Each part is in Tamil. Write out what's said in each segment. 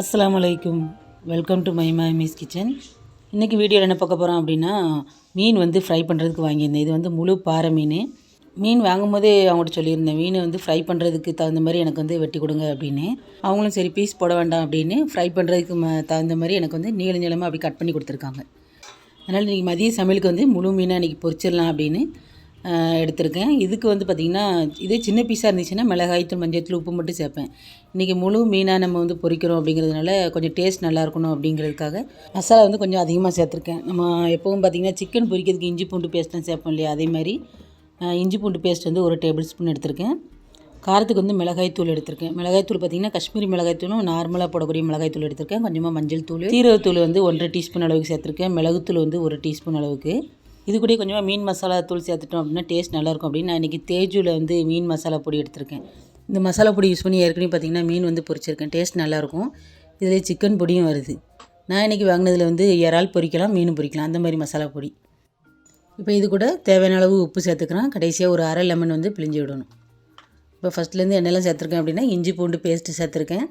அஸ்ஸலாமு அலைக்கும் welcome to my miss kitchen இன்றைக்கி வீடியோவில் என்ன பார்க்க போகிறோம் அப்படின்னா மீன் வந்து ஃப்ரை பண்ணுறதுக்கு வாங்கியிருந்தேன். இது வந்து முழு பாறை மீன். மீன் வாங்கும்போதே அவங்கள்ட்ட சொல்லியிருந்தேன் மீன் வந்து ஃப்ரை பண்ணுறதுக்கு தகுந்த மாதிரி எனக்கு வந்து வெட்டி கொடுங்க அப்படின்னு. அவங்களும் சரி பீஸ் போட வேண்டாம் அப்படின்னு ஃப்ரை பண்ணுறதுக்கு தகுந்த மாதிரி எனக்கு வந்து நீள நீளமாக அப்படி கட் பண்ணி கொடுத்துருக்காங்க. அதனால் இன்றைக்கி மதிய சமையலுக்கு வந்து முழு மீனை இன்றைக்கி பொரிச்சிடலாம் அப்படின்னு எடுத்திருக்கேன். இதுக்கு வந்து பார்த்திங்கன்னா இதே சின்ன பீஸாக இருந்துச்சுன்னா மிளகாய்த்தூள் மஞ்சள் உப்பு மட்டும் சேர்ப்பேன். இன்றைக்கி முழு மீனாக நம்ம வந்து பொரிக்கிறோம் அப்படிங்கிறதுனால கொஞ்சம் டேஸ்ட் நல்லா இருக்கணும் அப்படிங்கிறதுக்காக மசாலா வந்து கொஞ்சம் அதிகமாக சேர்த்துருக்கேன். நம்ம எப்பவும் பார்த்திங்கன்னா சிக்கன் பொரிக்கிறதுக்கு இஞ்சி பூண்டு பேஸ்ட்லாம் சேர்ப்போம் இல்லையா? அதே மாதிரி இஞ்சி பூண்டு பேஸ்ட் வந்து ஒரு டேபிள் ஸ்பூன் எடுத்திருக்கேன். காரத்துக்கு வந்து மிளகாய்த்தூள் எடுத்திருக்கேன். மிளகாய்த்தூள் பார்த்திங்கன்னா காஷ்மீரி மிளகாய்த்தூளும் நார்மலாக போடக்கூடிய மிளகாய்த்தூள் எடுத்திருக்கேன். கொஞ்சமாக மஞ்சள் தூள் சீரகத்தூள் வந்து ஒன்றரை டீஸ்பூன் அளவுக்கு சேர்த்துருக்கேன். மிளகுத்தூள் வந்து ஒரு டீஸ்பூன் அளவுக்கு. இது கூட கொஞ்சமாக மீன் மசாலா தூள் சேர்த்துட்டோம் அப்படின்னா டேஸ்ட் நல்லாயிருக்கும் அப்படின்னு நான் இன்றைக்கி தேஜூவில் வந்து மீன் மசாலா பொடி எடுத்திருக்கேன். இந்த மசாலா பொடி யூஸ் பண்ணி ஏற்கனவே பார்த்திங்கன்னா மீன் வந்து பொரிச்சிருக்கேன். டேஸ்ட் நல்லாயிருக்கும். இதில் சிக்கன் பொடியும் வருது. நான் இன்றைக்கி வாங்கினதில் வந்து இறால் பொரிக்கலாம் மீன் பொரிக்கலாம் அந்த மாதிரி மசாலா பொடி. இப்போ இது கூட தேவையான அளவு உப்பு சேர்த்துக்கிறேன் கடைசியாக ஒரு அரை லெமன் வந்து பிழிஞ்சு விடணும். இப்போ ஃபஸ்ட்லேருந்து என்னெல்லாம் சேர்த்துருக்கேன் அப்படின்னா இஞ்சி பூண்டு பேஸ்ட்டு சேர்த்துருக்கேன்.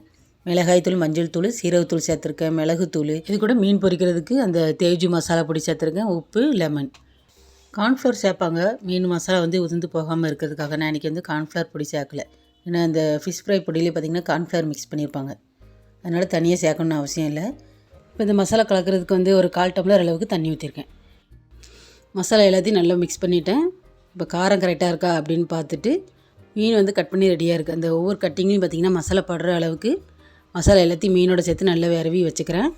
மிளகாய் தூள் மஞ்சள் தூள் சீரகத்தூள் சேர்த்துருக்கேன் மிளகுத்தூள் இது கூட மீன் பொரிக்கிறதுக்கு அந்த தேஜு மசாலா பொடி சேர்த்துருக்கேன். உப்பு லெமன் கார்ன்ஃப்ளவர் சேர்ப்பாங்க. மீன் மசாலா வந்து உதிர்ந்து போகாமல் இருக்கிறதுக்காக நான் இன்றைக்கி வந்து கார்ன்ஃப்ளவர் பொடி சேர்க்கல. ஏன்னா அந்த ஃபிஷ் ஃப்ரை பொடியிலே பார்த்திங்கன்னா கார்ன்ஃப்ளவர் மிக்ஸ் பண்ணியிருப்பாங்க அதனால் தனியாக சேர்க்கணும்னு அவசியம் இல்லை. இப்போ இந்த மசாலா கலக்கிறதுக்கு வந்து ஒரு கால் டம்ளர் அளவுக்கு தண்ணி ஊற்றிருக்கேன் மசாலா எல்லாத்தையும் நல்லா மிக்ஸ் பண்ணிட்டேன். இப்போ காரம் கரெக்டாக இருக்கா அப்படின்னு பார்த்துட்டு மீன் வந்து கட் பண்ணி ரெடியாக இருக்குது அந்த ஒவ்வொரு கட்டிங்லேயும் பார்த்திங்கன்னா மசாலா படுற அளவுக்கு மசாலா எல்லாத்தையும் மீனோட சேர்த்து நல்லா விரவி வச்சுக்கிறேன்.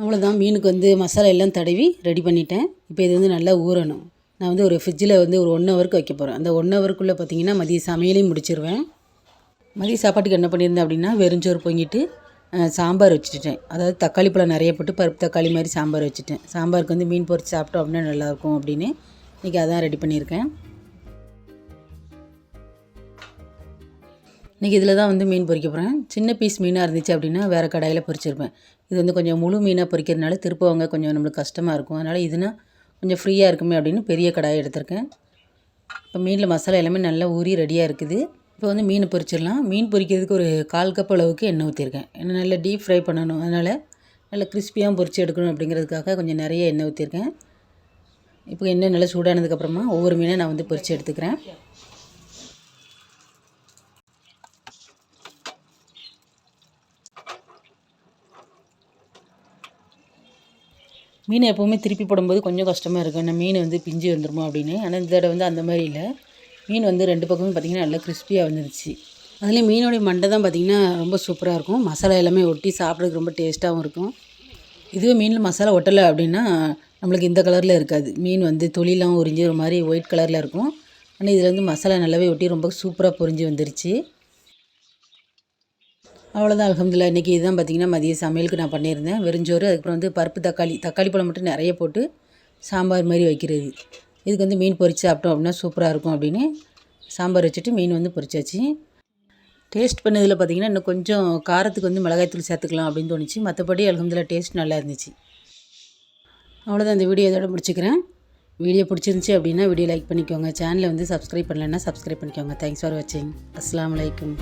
அவ்வளோதான் மீனுக்கு வந்து மசாலா எல்லாம் தடவி ரெடி பண்ணிட்டேன். இப்போ இது வந்து நல்லா ஊறணும். நான் வந்து ஒரு ஃப்ரிட்ஜில் வந்து ஒரு ஒன் ஹவருக்கு வைக்க போகிறேன் அந்த ஒன் ஹவருக்குள்ளே பார்த்தீங்கன்னா மதிய சமையலையும் முடிச்சிருவேன். மதிய சாப்பாட்டுக்கு என்ன பண்ணியிருந்தேன் அப்படின்னா வெறிஞ்சோறு பொங்கிட்டு சாம்பார் வச்சுட்டேன். அதாவது தக்காளி பழம் நிறைய போட்டு பருப்பு தக்காளி மாதிரி சாம்பார் வச்சுட்டேன். சாம்பாருக்கு வந்து மீன் பொறிச்சு சாப்பிட்டோம் அப்படின்னா நல்லாயிருக்கும் அப்படின்னு இன்றைக்கி அதான் ரெடி பண்ணியிருக்கேன். இன்றைக்கி இதில் தான் வந்து மீன் பொறிக்க போகிறேன் சின்ன பீஸ் மீனாக இருந்துச்சு அப்படின்னா வேறு கடாயில் பொறிச்சிருப்பேன். இது வந்து கொஞ்சம் முழு மீனாக பொறிக்கிறதுனால திருப்பவங்க கொஞ்சம் நம்மளுக்கு கஷ்டமாக இருக்கும். அதனால் இதுனா கொஞ்சம் ஃப்ரீயாக இருக்குமே அப்படின்னு பெரிய கடாயை எடுத்திருக்கேன். இப்போ மீனில் மசாலா எல்லாமே நல்லா ஊறி ரெடியாக இருக்குது. இப்போ வந்து மீன் பொறிச்சிடலாம். மீன் பொறிக்கிறதுக்கு ஒரு கால் கப் அளவுக்கு எண்ணெய் ஊற்றிருக்கேன் ஏன்னா நல்லா டீப் ஃப்ரை பண்ணணும். அதனால் நல்லா கிறிஸ்பியாக பொறிச்சு எடுக்கணும் அப்படிங்கிறதுக்காக கொஞ்சம் நிறைய எண்ணெய் ஊற்றிருக்கேன் இப்போ எண்ணெய் நல்லா சூடானதுக்கப்புறமா ஒவ்வொரு மீனை நான் வந்து பொறிச்சு எடுத்துக்கிறேன். மீன் எப்போவுமே திருப்பி போடும்போது கொஞ்சம் கஷ்டமாக இருக்கும். ஏன்னா மீன் வந்து பிஞ்சு வந்துருமோ அப்படின்னு. ஆனால் இந்த தடவை வந்து அந்த மாதிரி இல்லை. மீன் வந்து ரெண்டு பக்கமும் பார்த்திங்கன்னா நல்லா கிறிஸ்பியாக வந்துருச்சு. அதுலேயும் மீனோடைய மண்டை தான் பார்த்திங்கன்னா ரொம்ப சூப்பராக இருக்கும். மசாலா எல்லாமே ஒட்டி சாப்பிட்றதுக்கு ரொம்ப டேஸ்ட்டாகவும் இருக்கும். இதுவே மீனில் மசாலா ஒட்டலை அப்படின்னா நம்மளுக்கு இந்த கலரில் இருக்காது. மீன் வந்து தொழிலாம் உறிஞ்சி ஒரு மாதிரி ஒயிட் கலரில் இருக்கும். ஆனால் இதில் வந்து மசாலா நல்லாவே ஒட்டி ரொம்ப சூப்பராக பொரிஞ்சு வந்துருச்சு. அவ்வளோதான் அலமதுல்லா இன்றைக்கி இதுதான் பார்த்திங்கன்னா மதிய சமையலுக்கு நான் பண்ணியிருந்தேன். வெறிஞ்சோறு அதுக்கப்புறம் வந்து பருப்பு தக்காளி. தக்காளி பழம் மட்டும் நிறைய போட்டு சாம்பார் மாதிரி வைக்கிறது. இதுக்கு வந்து மீன் பொறிச்சு சாப்பிட்டோம் அப்படின்னா சூப்பராக இருக்கும் அப்படின்னு சாம்பார் வச்சுட்டு மீன் வந்து பொரிச்சாச்சு. டேஸ்ட் பண்ணதில் பார்த்திங்கன்னா இன்னும் கொஞ்சம் காரத்துக்கு வந்து மிளகாய்த்தூள் சேர்த்துக்கலாம் அப்படின்னு தோணுச்சு. மற்றபடி அலமதுல்லா டேஸ்ட் நல்லா இருந்துச்சு. அவ்வளோதான் இந்த வீடியோ இதோட முடிச்சுக்கிறேன். வீடியோ பிடிச்சிருந்துச்சி அப்படின்னா வீடியோ லைக் பண்ணிக்கோங்க. சேனலை வந்து சப்ஸ்கிரைப் பண்ணலைன்னா சப்ஸ்கிரைப் பண்ணிக்கோங்க. தேங்க்ஸ் ஃபார் வாட்சிங் அஸ்லாம் வலைக்கம்